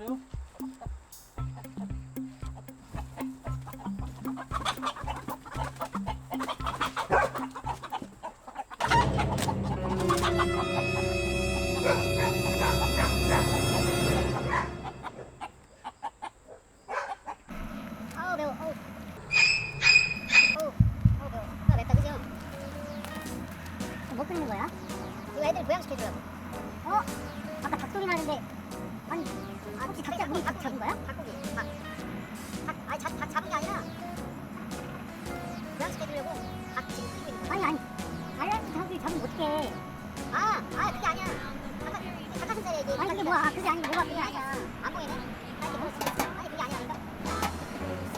기다 보양시켜주려고 닭 지금 끓이고 있는 거야. 아니 아니. 알라지 닭을 잡으면 어떡해? 아, 아 그게 아니야. 닭, 닭가슴살에 이게 아니 그게 뭐야? 아, 그게 아니고 뭐가 그게 아니야. 안 보이네? 아 이게 뭐지? 아니 그게 아니야. 이거.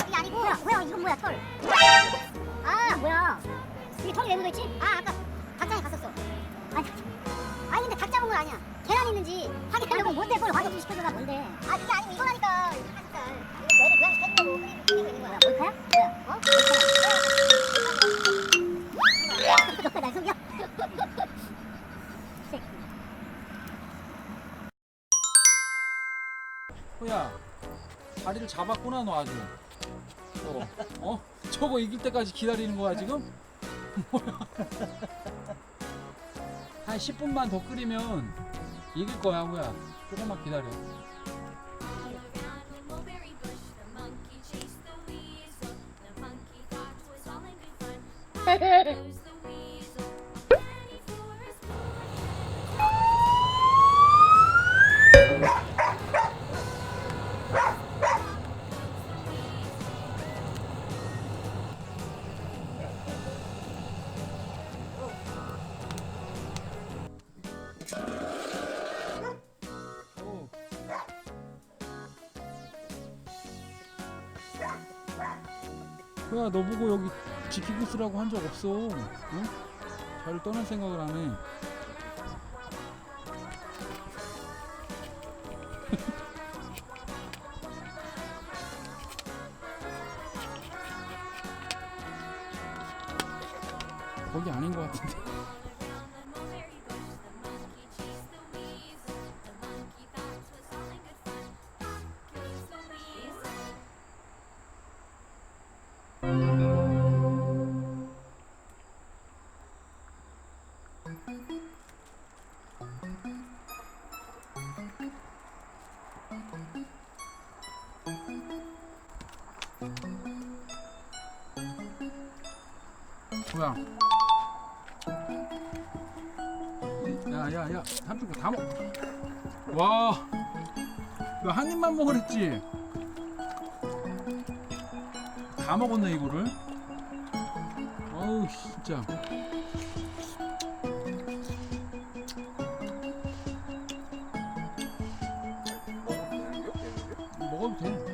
그게 아니고 뭐야, 뭐야 이건 뭐야 털 아 뭐야 이게 털이 왜 묻어있지? 아 아까 닭장에 갔었어 아니 아니 근데 닭 잡은 건 아니야 계란 있는지 확인하려고 뭔데 그걸 확인 좀 시켜줘가 뭔데 아 그게 아니고 이거라니까 닭가슴살 이거 너희들 고양이 시켜주려고 끓이고 끓이고 있는 거야 몰카야? 뭐야? 어? 몰카야 너가 날 속여? 새끼. 호야, 다리를 잡았구나 너 아주. 저거, 어? 저거 이길 때까지 기다리는 거야 지금? 뭐야? 한 10분만 더 끓이면 이길 거야 호야. 조금만 기다려. 야 너 보고 여기 지키고 있으라고 한 적 없어. 응? 자를 떠날 생각을 안 해. 거기 아닌 것 같은데. 뭐야? 야야야 삼촌 거다 먹. 와, 너 한 입만 먹으랬지? 다 먹었네 이거를. 어우 진짜. 먹어도 돼.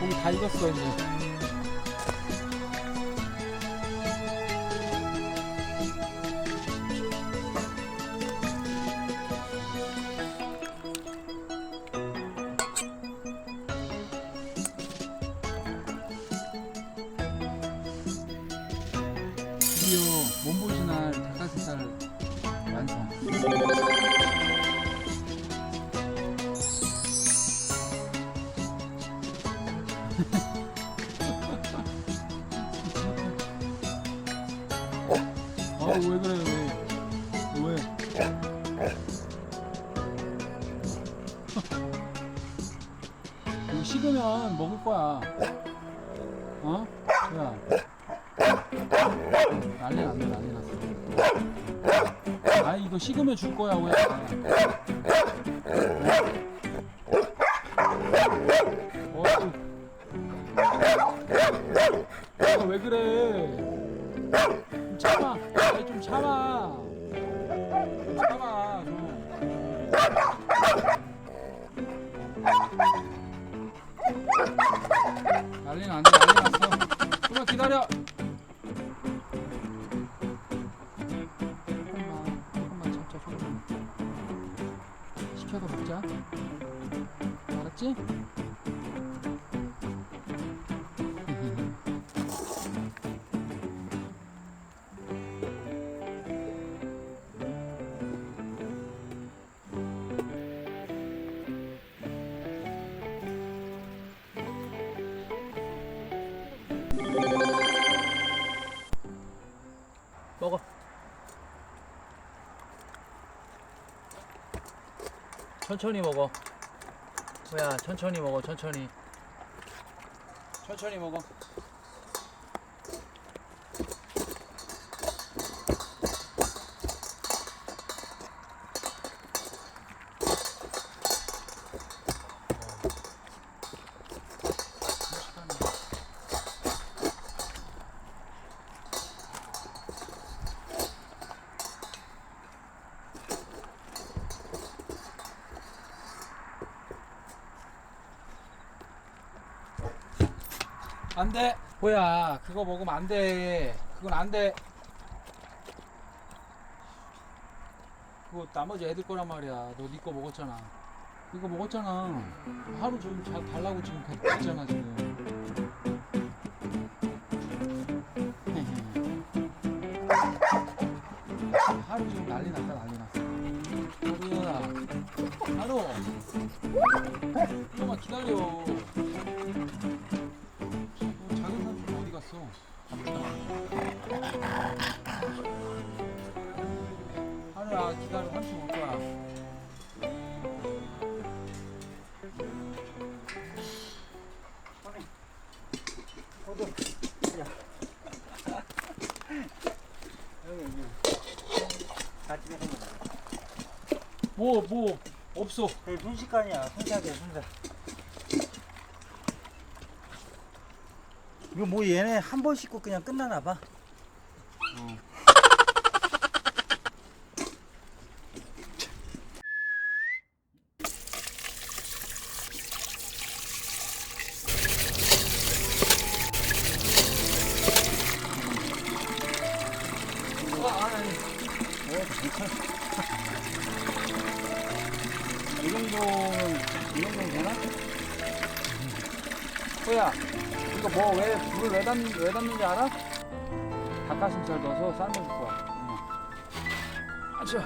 고기 다 익었어 이제 아왜 그래 왜? 왜? 이거 식으면 먹을 거야. 어? 야. 난리 났네 난리 났어. 아 이거 식으면 줄 거야 왜? 좀 참아. 아이, 좀 참아. 좀 참아. 좀. 안 돼. 난리 났어. 좀만 기다려. 조금만, 조금만 참자. 조금만. 시켜서 먹자. 알았지? 천천히 먹어. 뭐야, 천천히 먹어, 천천히. 천천히 먹어. 안 돼. 뭐야, 그거 먹으면 안 돼. 그건 안 돼. 그거 나머지 애들 거란 말이야. 너네거 먹었잖아. 이거 먹었잖아. 하루 좀잘 달라고 지금 갔잖아 지금. 하루 지금 난리 났다 난리 났어. 하루야, 하루. 기다려 삼촌 올 거야. 먹어. 뭐뭐 없어. 내 순식간이야. 순삭이야, 순삭. 이거 뭐 얘네 한 번 씻고 그냥 끝나나 봐. 어, 이 정도는, 이 정도는 되나? 호야 이거 뭐 왜 불을 왜, 닫, 왜 닫는지 알아? 닭가슴살 넣어서 삶아줄 거야. 응. 아차.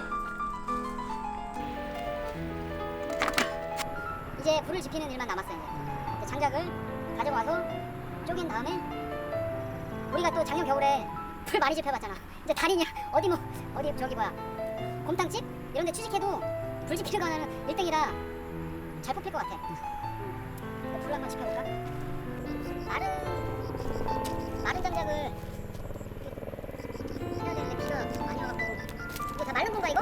이제 불을 지피는 일만 남았어요. 이제 장작을 가져와서 쪼갠 다음에 우리가 또 작년 겨울에 불 많이 지펴봤잖아. 이제 달이냐 어디 뭐 어디 저기 뭐야 곰탕집 이런데 취직해도 불 지피는 거는 1등이라 잘 뽑힐 것 같아. 응. 불 한번 지펴볼까? 마른 마른 장작을 해야 되는데 비가 많이 와갖고 이거 다 마른 건가 이거?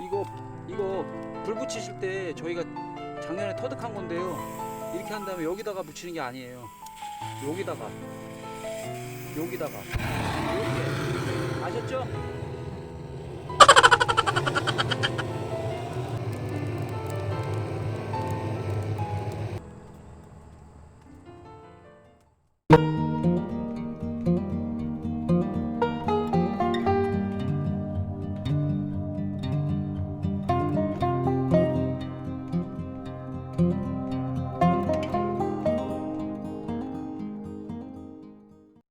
이거 이거 불 붙이실 때 저희가 작년에 터득한 건데요. 이렇게 한 다음에 여기다가 붙이는 게 아니에요. 여기다가 여기다가 이렇게 아셨죠?